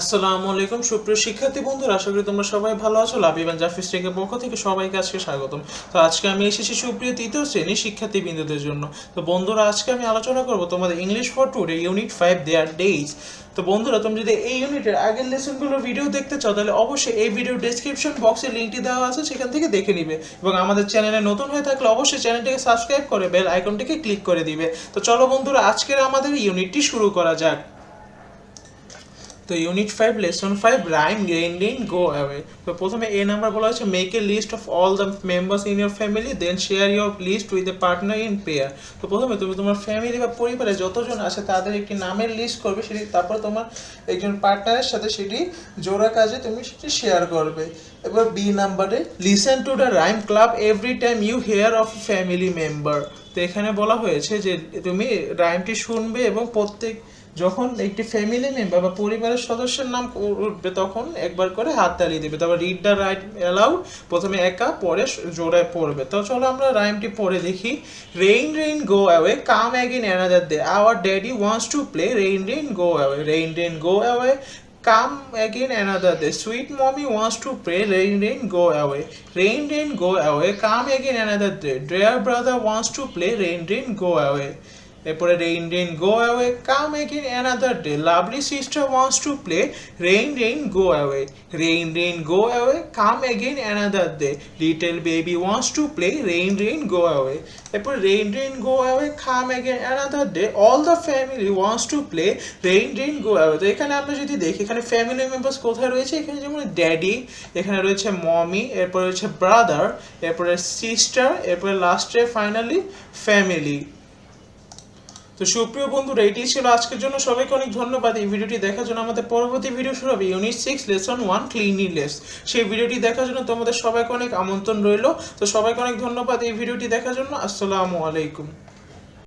আসসালামু আলাইকুম, সুপ্রিয় শিক্ষার্থী বন্ধুরা, আশা করি তোমরা সবাই ভালো আছো। লাভিবান জাফিস টেকের পক্ষ থেকে সবাইকে আজকে স্বাগতম। তো আজকে আমি এসেছি সুপ্রিয় তৃতীয় শ্রেণির শিক্ষার্থী বিন্দুদের জন্য। তো বন্ধুরা, আজকে আমি আলোচনা করব তোমাদের English for today unit five their days তো বন্ধুরা তুমি যদি এই ইউনিটের আগের লেসনগুলোর ভিডিও দেখতে চাও, তাহলে অবশ্যই এই ভিডিও ডেসক্রিপশন বক্সে লিঙ্কটি দেওয়া আছে, সেখান থেকে দেখে নিবে। এবং আমাদের চ্যানেলে নতুন হয়ে থাকলে অবশ্যই চ্যানেলটিকে সাবস্ক্রাইব করে বেল আইকনটিকে ক্লিক করে দিবে। তো চলো বন্ধুরা, আজকের আমাদের ইউনিটটি শুরু করা যাক। তো unit five lesson five rhyme গ্রেন্ডিং go away তো প্রথমে এ নাম্বার বলা হয়েছে make a list of all the members in your family then share your list with a partner in pair তো প্রথমে তুমি তোমার ফ্যামিলি বা পরিবারে যতজন আছে, তাদের একটি নামের লিস্ট করবে, সেটি তারপর তোমার একজন পার্টনারের সাথে সেটি জোড়া কাজে তুমি সেটি শেয়ার করবে। এবার বি নাম্বারে listen to the rhyme clap every time you hear of family member তো এখানে বলা হয়েছে যে, তুমি রাইমটি শুনবে এবং প্রত্যেক, যখন একটি ফ্যামিলি মেম্বার বা পরিবারের সদস্যের নাম উঠবে, তখন একবার করে হাত তালিয়ে দেবে। তারপর রিড দ্য রাইট অ্যালাউড প্রথমে একা, পরে জোড়ায় পড়বে। তো চলো আমরা রাইমটি পড়ে দেখি। Rain rain go away come again another day our daddy wants to play rain rain go away rain rain go away Come again another day. Sweet mommy wants to pray. Rain, rain, go away. Rain, rain, go away. Come again another day. Dear brother wants to play. Rain, rain, go away. এরপরে rain rain go away come again another day lovely sister wants to play rain rain go away rain rain go away come again another day little baby wants to play rain rain go away এরপর rain rain go away come again another day all the family wants to play rain rain go away তো এখানে আমরা যদি দেখি, এখানে family members কোথায় রয়েছে? এখানে যেমন ড্যাডি এখানে রয়েছে মমি এরপরে রয়েছে ব্রাদার এরপরে সিস্টার এরপরে লাস্টে ফাইনালি ফ্যামিলি তো সুপ্রিয় বন্ধুরা, এটি ছিল আজকের জন্য। সবাইকে অনেক ধন্যবাদ এই ভিডিওটি দেখার জন্য। আমাদের পরবর্তী ভিডিও শুরু হবে unit six lesson one cleanliness সেই ভিডিওটি দেখার জন্য তোমাদের সবাইকে অনেক আমন্ত্রণ রইল। তো সবাইকে অনেক ধন্যবাদ এই ভিডিওটি দেখার জন্য। আসসালামু আলাইকুম।